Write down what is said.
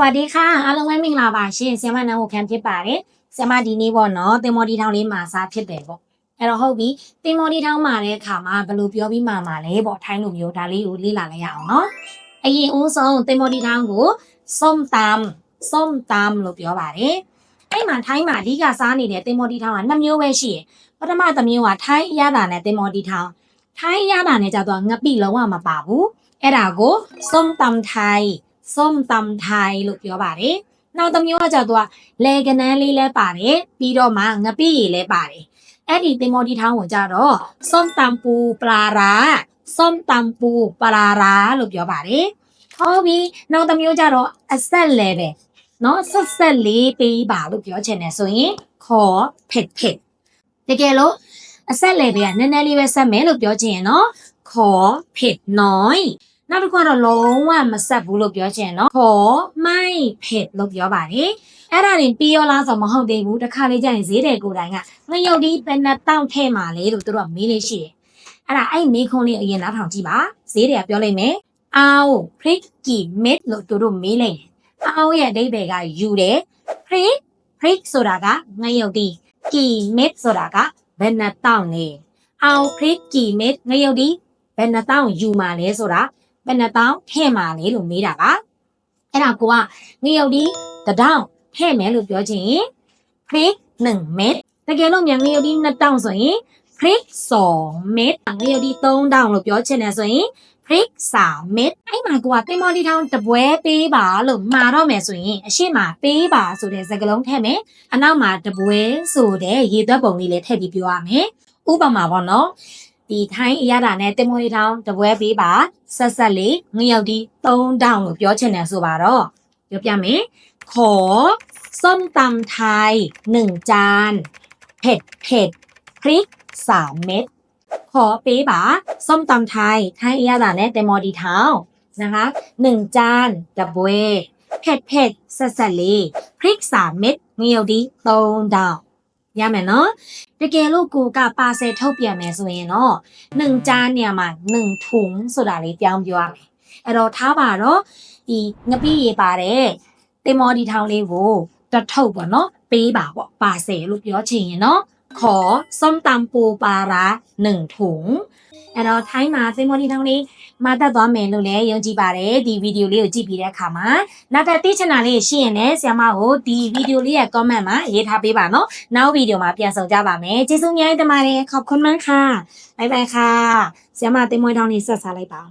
วัสดีค่ะအားလုံးပဲမင်္ဂလာပါရှင်ဆ iam မနန်းကိုခံဖြစ်ပါတယ်ဆ iam မဒီနေ့ပေါ့နော်တင်မော်ဒီထောင်လေးမှာစားဖြစ်တယ်ပေါ့အဲ့တော့ဟုတ်ပြီတင်မော်ဒီထောင်မှာတဲ့အခါမှာဘယ်လိုပြောပြီးမှမှာလဲပေါ့ထိုင်းလိုမျိုးဒါလေးကိုလေ့လာလိုက်ရအောင်နော်အရင်ဦးဆုံးတင်မော်ဒီထောင်ကိုส้มตำส้มตำလို့ပြောပါတယ်အဲ့မှာထိုင်းမှာအဓိကစားနေတဲ့တင်မော်ဒီထောင်ကနှစ်မျိုးပဲရှိရယ်ပထမတစ်မျိုးကထိုင်းအရသာနဲ့တင်မော်ဒီထောင်ထိုင်းအရသာနဲ့ကြတော့ငပိလုံးဝမပါဘူးအဲ့ဒါကိုส้มตำไทย ส้มตำไทยလို့ပြောပါတယ်။နောက်တစ်မျိုးကကြတော့လေကနန်းလေးလည်းပါတယ်ပြီးတော့မှငပိရည်လည်းပါတယ်။အဲ့ဒီတင်မော်ဒီထောင်းကိုကြတော့ส้มตำปูปลาร้าส้มตำปูปลาร้าလို့ပြောပါတယ်။ဟုတ်ပြီနောက်တစ်မျိုးကြတော့အဆက်လဲပဲเนาะဆက်ဆက်လေးပေးပါလို့ပြောချင်တယ်ဆိုရင်ခေါ်ဖက်ဖက်တကယ်လို့အဆက်လဲပဲကနည်းနည်းလေးပဲဆက်မယ်လို့ပြောချင်ရင်เนาะခေါ်ဖက်น้อย နောက်တစ်ခုကတော့လုံးဝမဆက်ဘူးလို့ပြောချင်နော်ခေါ်မိုက်ဖစ်လို့ပြောပါတယ်အဲ့ဒါရင်ပြီးရောလားဆိုမဟုတ်သေးဘူးတစ်ခါလေးကျရင်ဈေးတယ်ကိုယ်တိုင်ကငရုတ်ဒီဘယ်နှတောင့်ထဲမှာလဲလို့သူတို့ကမေးလေးရှိတယ်အဲ့ဒါအဲ့မေးခွန်းလေးအရင်နားထောင်ကြည့်ပါဈေးတယ်ကပြောလိုက်မယ်အော်ဖရစ်ကီမစ်လို့သူတို့မေးလိုက်တယ်အော်ရဲ့အဓိပ္ပာယ်ကယူတယ်ဖရစ်ဖရစ်ဆိုတာကငရုတ်ဒီကီမစ်ဆိုတာကဘယ်နှတောင့်လဲအော်ဖရစ်ကီမစ်ငရုတ်ဒီဘယ်နှတောင့်ယူမှာလဲဆိုတာ ဘယ်နှတောင်းထဲ့မှာလဲလို့မေးတာပါအဲ့ဒါကိုကငရုတ်ဒီတတောင်းထဲ့မယ်လို့ပြောချင်ရင် prick 1เม็ดတကယ်လို့မြန်ငရုတ်ဒီ2တောင်းဆိုရင် prick 2เม็ดငရုတ်ဒီ3တောင်းလို့ပြောချင်တယ်ဆိုရင် prick 3เม็ดအဲ့မှာကိုကတင်မော်ဒီထောင်းတပွဲပေးပါလို့မှာတော့မယ်ဆိုရင်အရှိမပေးပါဆိုတဲ့စကားလုံးထည့်မယ်အနောက်မှာတပွဲဆိုတဲ့ရေသွက်ပုံလေးလည်းထည့်ပြီးပြောရမယ်ဥပမာပေါ့နော် ဒီထိုင်းအရသာနဲ့တင်မွေးထောင်းတပွဲပေးပါဆက်ဆက်လေးငရုတ်ဒီ3တောင်းလို့ပြောချင်တယ်ဆိုပါတော့ပြောပြမယ်ขอส้มตำไทย1จานเผ็ดเผ็ดพริก3เม็ดขอပေးပါส้มตำไทยထိုင်းအရသာနဲ့တင်မော်ဒီထောင်းนะคะ1จานတပွဲเผ็ดเผ็ดဆက်ဆက်လေးพริก3เม็ดငရုတ်ဒီ3တောင်း ရမယ်နော်တကယ်လို့ကိုကပါဆယ်ထုတ်ပြန်မယ်ဆိုရင်တော့နှင်ကြားနေရာမှာနှင်ထုံဆိုတာလေးပြောင်းပြောရမယ်အဲ့တော့ထားပါတော့ဒီငပိရေပါတဲ့တင်မော်ဒီထောင်လေးကိုတထုတ်ပေါ့နော်ပေးပါပေါ့ပါဆယ်လို့ပြောချင်ရင်နော်ခေါ်စုံတမ်ပူပါရာနှင်ထုံ အဲ့တော့ထိုင်းမှာတင်မော်ဒီထောင်လေးมาတတ်သွားမယ်လို့လည်းယုံကြည်ပါတယ်ဒီဗီဒီယိုလေးကိုကြည့်ပြီးတဲ့အခါမှာနောက်ထပ်သိချင်တာလေးရှိရင်လည်းဆရာမကိုဒီဗီဒီယိုလေးရဲ့ comment မှာရေးထားပေးပါနော် နောက်ဗီဒီယိုမှာပြန်ဆောင်ကြပါမယ်ကျေးဇူးအများကြီးတင်ပါတယ်ขอบคุณมากค่ะบ๊ายบายค่ะเสียมาเต็มมวยทองนี้ဆက်စားလိုက်ပါ